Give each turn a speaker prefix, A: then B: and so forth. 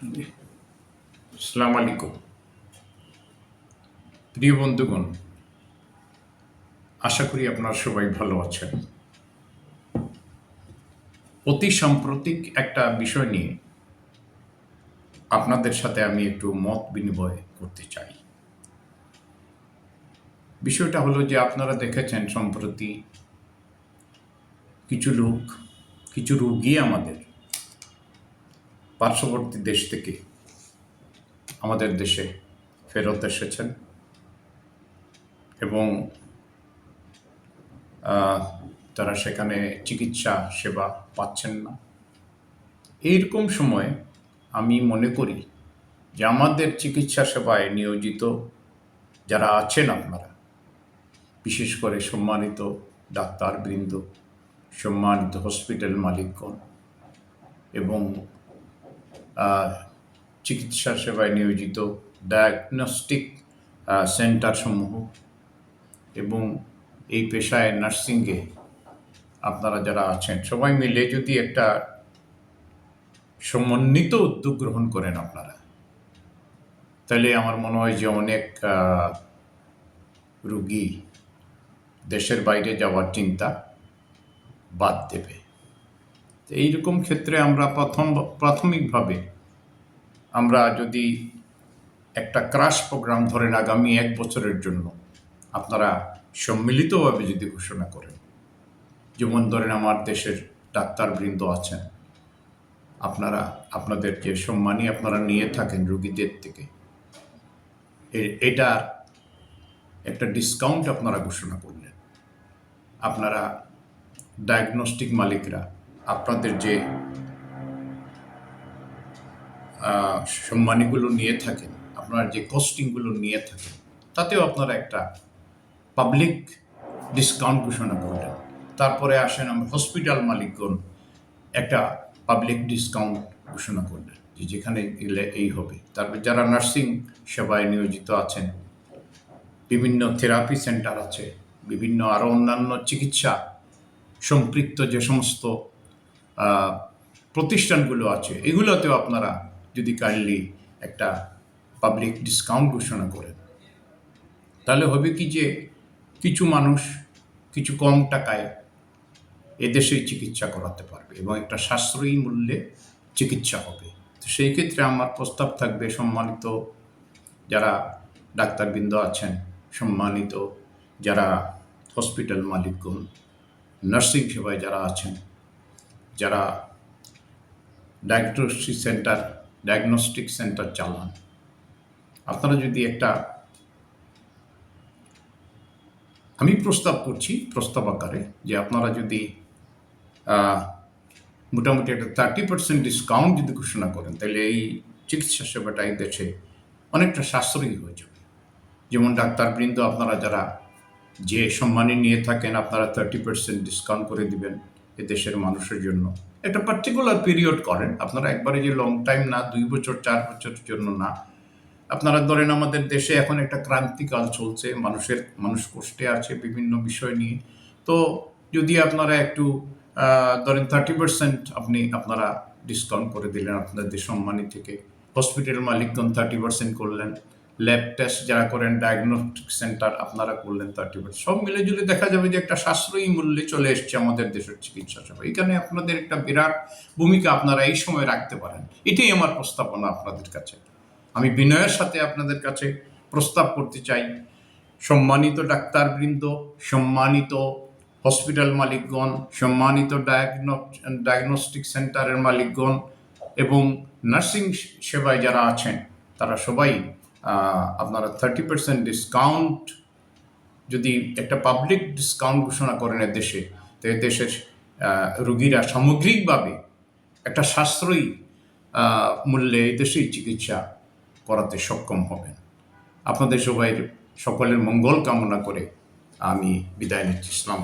A: আসসালামু আলাইকুম। প্রিয় বন্ধুগণ, আশা করি আপনারা সবাই ভালো আছেন। অতি সাম্প্রতিক একটা বিষয় নিয়ে আপনাদের সাথে আমি একটু মত বিনিময় করতে চাই। বিষয়টা হলো যে আপনারা দেখেছেন সম্প্রতি কিছু লোক, কিছু রোগী আমাদের পার্শ্ববর্তী দেশ থেকে আমাদের দেশে ফেরত এসেছেন এবং তারা সেখানে চিকিৎসা সেবা পাচ্ছেন না। এইরকম সময়ে আমি মনে করি যে আমাদের চিকিৎসা সেবায় নিয়োজিত যারা আছেন আপনারা, বিশেষ করে সম্মানিত ডাক্তারবৃন্দ, সম্মানিত হসপিটাল মালিকগণ এবং চিকিৎসা সেবায় নিয়োজিত ডায়াগনস্টিক সেন্টার সমূহ এবং এই পেশায় নার্সিংয়ে আপনারা যারা আছেন, সবাই মিলে যদি একটা সমন্বিত উদ্যোগ গ্রহণ করেন আপনারা, তাহলে আমার মনে হয় যে অনেক রুগী দেশের বাইরে যাওয়ার চিন্তা বাদ দেবে। তো এইরকম ক্ষেত্রে আমরা প্রথম, প্রাথমিকভাবে আমরা যদি একটা ক্রাশ প্রোগ্রাম ধরেন আগামী এক বছরের জন্য, আপনারা সম্মিলিতভাবে যদি ঘোষণা করেন, যেমন ধরেন আমার দেশের ডাক্তারবৃন্দ আছেন, আপনারা আপনাদের যে সম্মানই আপনারা নিয়ে থাকেন রুগীদের থেকে এটার একটা ডিসকাউন্ট আপনারা ঘোষণা করলেন। আপনারা ডায়াগনস্টিক মালিকরা আপনাদের যে সম্মানীগুলো নিয়ে থাকেন, আপনার যে কস্টিংগুলো নিয়ে থাকেন, তাতেও আপনারা একটা পাবলিক ডিসকাউন্ট ঘোষণা করলেন। তারপরে আসেন আমরা হসপিটাল মালিকগণ একটা পাবলিক ডিসকাউন্ট ঘোষণা করলেন যে যেখানে গেলে এই হবে। তারপরে যারা নার্সিং সেবায় নিয়োজিত আছেন, বিভিন্ন থেরাপি সেন্টার আছে, বিভিন্ন আরও অন্যান্য চিকিৎসা, সম্পৃক্ত যে সমস্ত প্রতিষ্ঠানগুলো আছে, এগুলোতেও আপনারা যদি কাইন্ডলি একটা পাবলিক ডিসকাউন্ট ঘোষণা করেন, তাহলে হবে কি যে কিছু মানুষ কিছু কম টাকায় এদেশে চিকিৎসা করাতে পারবে এবং একটা সাশ্রয়ী মূল্যে চিকিৎসা হবে। তো সেই ক্ষেত্রে আমার প্রস্তাব থাকবে, সম্মানিত যারা ডাক্তারবৃন্দ আছেন, সম্মানিত যারা হসপিটাল মালিকগণ নার্সিং সেবায় যারা আছেন যারা ডায়াগনস্টিক সেন্টার ডায়াগনস্টিক সেন্টার চালান। আপনারা যদি একটা আমি প্রস্তাব করছি প্রস্তাব আকারে যে আপনারা যদি মোটামুটি একটা থার্টি পার্সেন্ট ডিসকাউন্ট যদি ঘোষণা করেন, তাহলে এই চিকিৎসা সেবাটা এই দেশে অনেকটা সাশ্রয়ী হয়ে যাবে। যেমন ডাক্তারবৃন্দ আপনারা যারা যে সম্মানী নিয়ে থাকেন, আপনারা থার্টি পার্সেন্ট ডিসকাউন্ট করে দিবেন। দেশের মানুষের জন্য। একটা পার্টিকুলার পিরিয়ড করেন। আপনারা একবারে যে লং টাইম না, দুই বছর, চার বছরের জন্য না। আপনারা ধরেন আমাদের দেশে এখন একটা ক্রান্তিকাল চলছে, মানুষের, মানুষ কষ্টে আছে বিভিন্ন বিষয় নিয়ে। তো যদি আপনারা একটু ধরেন থার্টি পার্সেন্ট আপনি, আপনারা ডিসকাউন্ট করে দিলেন আপনাদের সম্মানী থেকে। হসপিটাল মালিকগণ থার্টি পার্সেন্ট করলেন। ল্যাব টেস্ট যারা করেন ডায়াগনস্টিক সেন্টার আপনারা করলেন থার্টি পার্সেন্ট সব মিলে জুলে দেখা যাবে যে একটা সাশ্রয়ী মূল্যে চলে এসছে আমাদের দেশের চিকিৎসা সেবা। এখানে আপনাদের একটা বিরাট ভূমিকা আপনারা এই সময় রাখতে পারেন। এটাই আমার প্রস্তাবনা আপনাদের কাছে। আমি বিনয়ের সাথে আপনাদের কাছে প্রস্তাব করতে চাই। সম্মানিত ডাক্তারবৃন্দ, সম্মানিত হসপিটাল মালিকগণ, সম্মানিত ডায়াগনস্টিক সেন্টারের মালিকগণ এবং নার্সিং সেবায় যারা আছেন, তারা সবাই আপনারা থার্টি পার্সেন্ট ডিসকাউন্ট যদি একটা পাবলিক ডিসকাউন্ট ঘোষণা করেন দেশে, তো দেশের রুগীরা সামগ্রিকভাবে একটা সাশ্রয়ী মূল্যে দেশেই চিকিৎসা করাতে সক্ষম হবেন আপনাদের সবাই সকলের মঙ্গল কামনা করে আমি বিদায় নিচ্ছি ইসলাম।